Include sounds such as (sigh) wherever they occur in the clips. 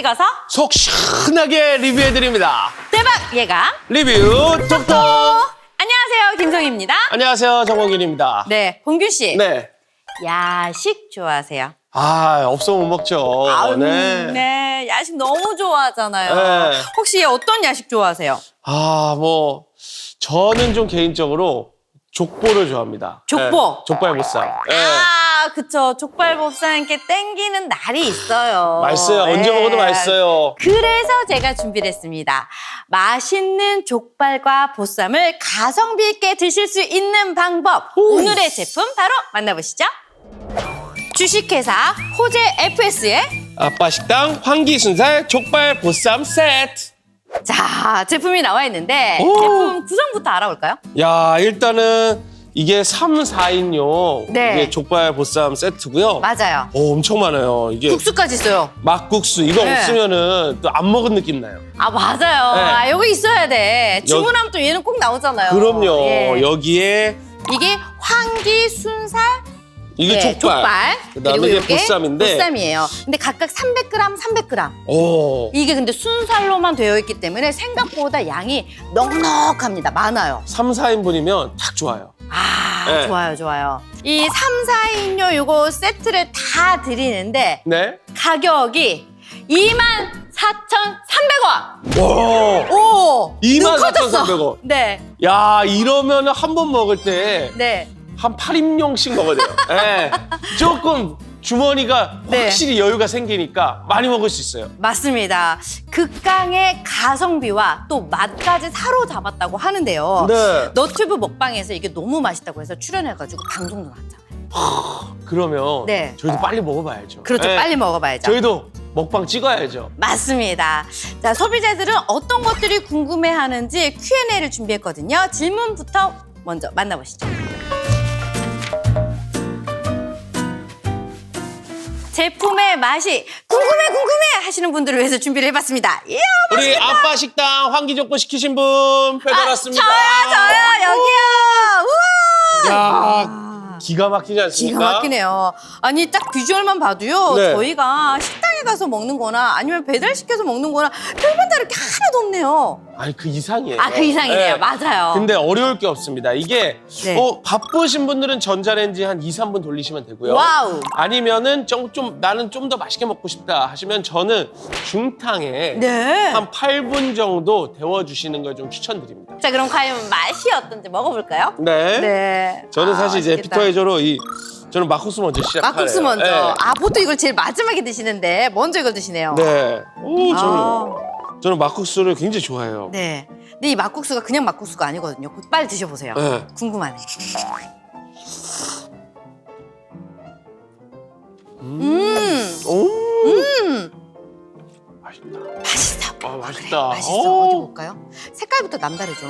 찍어서 속 시원하게 리뷰해드립니다. 대박 예감. 리뷰 톡톡! 안녕하세요, 김성희입니다. 안녕하세요, 정원균입니다. 네, 봉규 씨. 네. 야식 좋아하세요? 아, 없으면 못 먹죠. 아우, 네. 네, 야식 너무 좋아하잖아요. 네. 혹시 어떤 야식 좋아하세요? 아, 뭐, 저는 좀 개인적으로 족보를 좋아합니다. 족보? 네, 족발보쌈. 네. 아, 그쵸. 족발법상 이렇게 땡기는 날이 있어요. 맛있어요. 언제 네. 먹어도 맛있어요. 그래서 제가 준비를 했습니다. 맛있는 족발과 보쌈을 가성비 있게 드실 수 있는 방법. 오늘의 제품 바로 만나보시죠. 주식회사 호재 FS의 아빠 식당 황기순살 족발 보쌈 세트. 자 제품이 나와 있는데 오. 제품 구성부터 알아볼까요? 야, 일단은 이게 3, 4인용 네. 이게 족발 보쌈 세트고요. 맞아요. 오, 엄청 많아요. 이게 국수까지 있어요. 막국수 이거 네. 없으면은 또 안 먹은 느낌 나요. 아 맞아요. 네. 아, 여기 있어야 돼. 주문하면 또 얘는 꼭 나오잖아요. 그럼요. 예. 여기에 이게 황기 순살 이게 네, 족발. 그다음에 그리고 이게 요게 보쌈인데. 보쌈이에요. 근데 각각 300g, 300g. 오. 이게 근데 순살로만 되어 있기 때문에 생각보다 양이 넉넉합니다. 많아요. 3, 4인분이면 딱 좋아요. 아, 네. 좋아요, 좋아요. 이 3, 4인용 요거 세트를 다 드리는데 네. 가격이 24,300원. 와. 오! 24,300 원. 원. 네, 야, 이러면 한 번 먹을 때 네. 한 8인용씩 먹어야 돼요. (laughs) 예. 조금 주머니가 네. 확실히 여유가 생기니까 많이 먹을 수 있어요. 맞습니다. 극강의 가성비와 또 맛까지 사로잡았다고 하는데요. 네. 너튜브 먹방에서 이게 너무 맛있다고 해서 출연해가지고 방송도 나왔잖아요. 그러면 네. 저희도 빨리 먹어봐야죠. 그렇죠. 예. 빨리 먹어봐야죠. 저희도 먹방 찍어야죠. 맞습니다. 자, 소비자들은 어떤 것들이 궁금해하는지 Q&A를 준비했거든요. 질문부터 먼저 만나보시죠. 제품의 맛이 궁금해 궁금해 하시는 분들을 위해서 준비를 해봤습니다. 이야, 우리 아빠 식당 황기족보 시키신 분 배달 아. 저요 저요 여기요. 우와. 야, 기가 막히지 않습니까? 기가 막히네요. 아니 딱 비주얼만 봐도요. 네. 저희가 식 당에 가서 먹는 거나 아니면 배달 시켜서 먹는 거나 별반 다를 게 하나도 없네요. 아니 그 이상이에요. 아, 그 이상이네요. 네. 맞아요. 근데 어려울 게 없습니다. 이게 네. 어, 바쁘신 분들은 전자레인지 한 2, 3분 돌리시면 되고요. 와우. 아니면은 좀, 좀 나는 좀 더 맛있게 먹고 싶다 하시면 저는 중탕에 네. 한 8분 정도 데워 주시는 걸 좀 추천드립니다. 자, 그럼 과연 맛이 어떤지 먹어볼까요? 네. 네. 저는 아, 사실 이제 맛있겠다. 비터해저로 이 저는 막국수 먼저 시작하래요. 막국수 먼저. 네. 아, 보통 이걸 제일 마지막에 드시는데 먼저 이걸 드시네요. 네. 오, 저는 아, 저는 막국수를 굉장히 좋아해요. 네. 근데 이 막국수가 그냥 막국수가 아니거든요. 곧 빨리 드셔보세요. 네. 궁금하네. 음, 오. 음, 맛있다. 맛있어. 아, 그래, 맛있다. 맛있어. 오. 어디 볼까요? 색깔부터 남다르죠.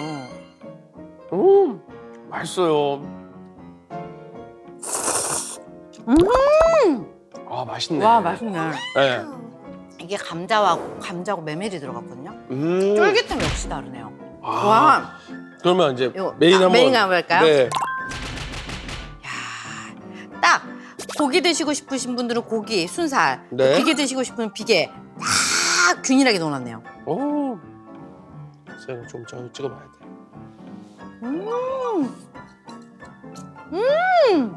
음. 맛있어요. 음, 아, 맛있네. 와 맛있네. 네. 이게 감자와 감자하고 메밀이 들어갔거든요. 음. 쫄깃함 역시 다르네요. 아, 와, 그러면 이제 이거 메인 아, 한번 메인 한번 할까요? 네. 야, 딱 고기 드시고 싶으신 분들은 고기, 순살, 네. 비계 드시고 싶으면 비계 딱 균일하게 넣어놨네요. 오. 쌤, 좀 저- 찍어봐야 돼. 음, 음,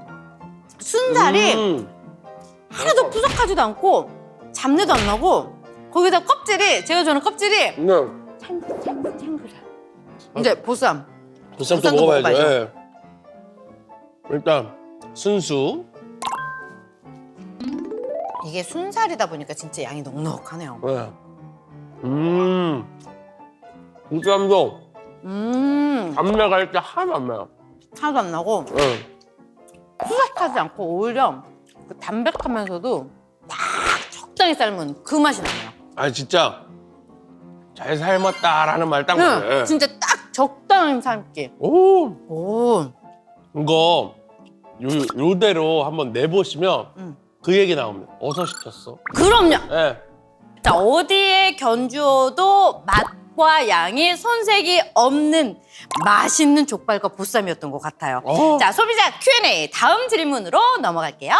순살이 음. 하나도 푸석하지도 않고 잡내도 안 나고 거기다 껍질이 제가 좋아하는 껍질이 네. 탱글탱글탱글해. 이제 보쌈. 보쌈도 보쌈도 먹어봐야죠. 먹어봐야죠. 예. 일단 순수. 이게 순살이다 보니까 진짜 양이 넉넉하네요. 네. 음. 보쌈도 음, 잡내가 일단 하나도 안 나요. 하나도 안 나고 예. 푸석하지 않고 오히려 그 담백하면서도 딱 적당히 삶은 그 맛이 나네요. 아 진짜 잘 삶았다라는 말 딱 맞아요. 응, 예. 진짜 딱 적당한 삶기. 오. 오, 이거 요, 요대로 한번 내보시면 음. 그 얘기 나옵니다. 어서 시켰어? 그럼요. 예. 자, 어디에 견주어도 맛 과 양이 손색이 없는 맛있는 족발과 보쌈이었던 것 같아요. 어. 자, 소비자 Q&A 다음 질문으로 넘어갈게요.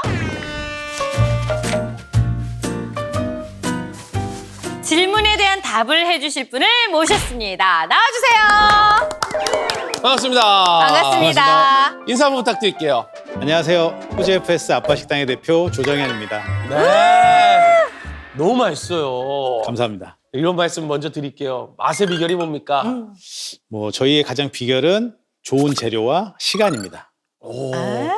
질문에 대한 답을 해주실 분을 모셨습니다. 나와주세요. 반갑습니다. 반갑습니다. 인사 한번 부탁드릴게요. 안녕하세요. 호지FS 아빠 식당의 대표 조정현입니다. 네. 너무 맛있어요. 감사합니다. 이런 말씀 먼저 드릴게요. 맛의 비결이 뭡니까? 뭐 저희의 가장 비결은 좋은 재료와 시간입니다. 오. 에?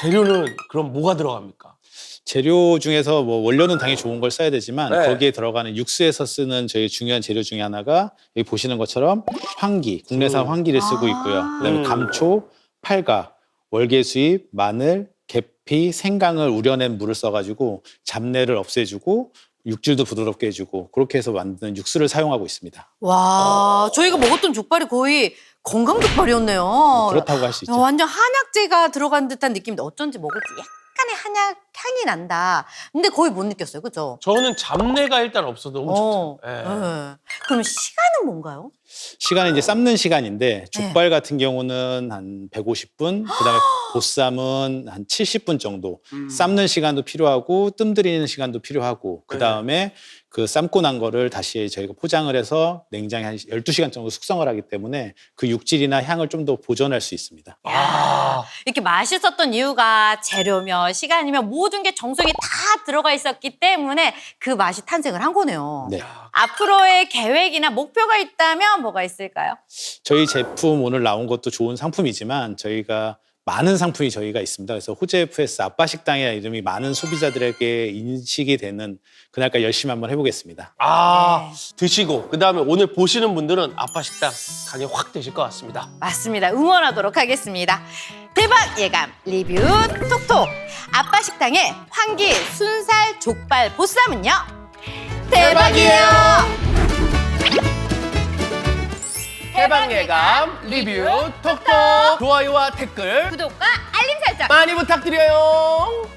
재료는 그럼 뭐가 들어갑니까? 재료 중에서 뭐 원료는 당연히 좋은 걸 써야 되지만 네. 거기에 들어가는 육수에서 쓰는 저희 중요한 재료 중에 하나가 여기 보시는 것처럼 황기, 국내산 음. 황기를 쓰고 아. 있고요. 그다음에 음. 감초, 팔가, 월계수잎, 마늘, 계피, 생강을 우려낸 물을 써가지고 잡내를 없애주고 육질도 부드럽게 해주고 그렇게 해서 만드는 육수를 사용하고 있습니다. 와, 저희가 먹었던 족발이 거의 건강 족발이었네요. 그렇다고 할 수 있죠. 어, 완전 한약재가 들어간 듯한 느낌인데 어쩐지 먹을 때 약간 의 한약 향이 난다. 근데 거의 못 느꼈어요, 그죠? 저는 잡내가 일단 없어도 너무 어, 좋죠. 예. 예. 그럼 시간은 뭔가요? 시간은 이제 삶는 시간인데 족발 같은 경우는 한 150분, 그다음에 (gasps) 보쌈은 한 70분 정도. 음. 삶는 시간도 필요하고 뜸 들이는 시간도 필요하고 그다음에 그 삶고 난 거를 다시 저희가 포장을 해서 냉장에 한 12시간 정도 숙성을 하기 때문에 그 육질이나 향을 좀 더 보존할 수 있습니다. 아, 이렇게 맛있었던 이유가 재료며 시간이며 모든 게 정성이 다 들어가 있었기 때문에 그 맛이 탄생을 한 거네요. 네. 앞으로의 계획이나 목표가 있다면 뭐가 있을까요? 저희 제품 오늘 나온 것도 좋은 상품이지만 저희가 많은 상품이 저희가 있습니다. 그래서 호재FS 아빠 식당이라는 이름이 많은 소비자들에게 인식이 되는 그날까지 열심히 한번 해보겠습니다. 아 네. 드시고 그 다음에 오늘 보시는 분들은 아빠 식당 가게 확 되실 것 같습니다. 맞습니다. 응원하도록 하겠습니다. 대박 예감 리뷰 톡톡 아빠 식당의 황기 순살 족발 보쌈은요 대박이에요. 해방 예감 리뷰 톡톡. 좋아요와 댓글 구독과 알림 설정. 많이 부탁드려요.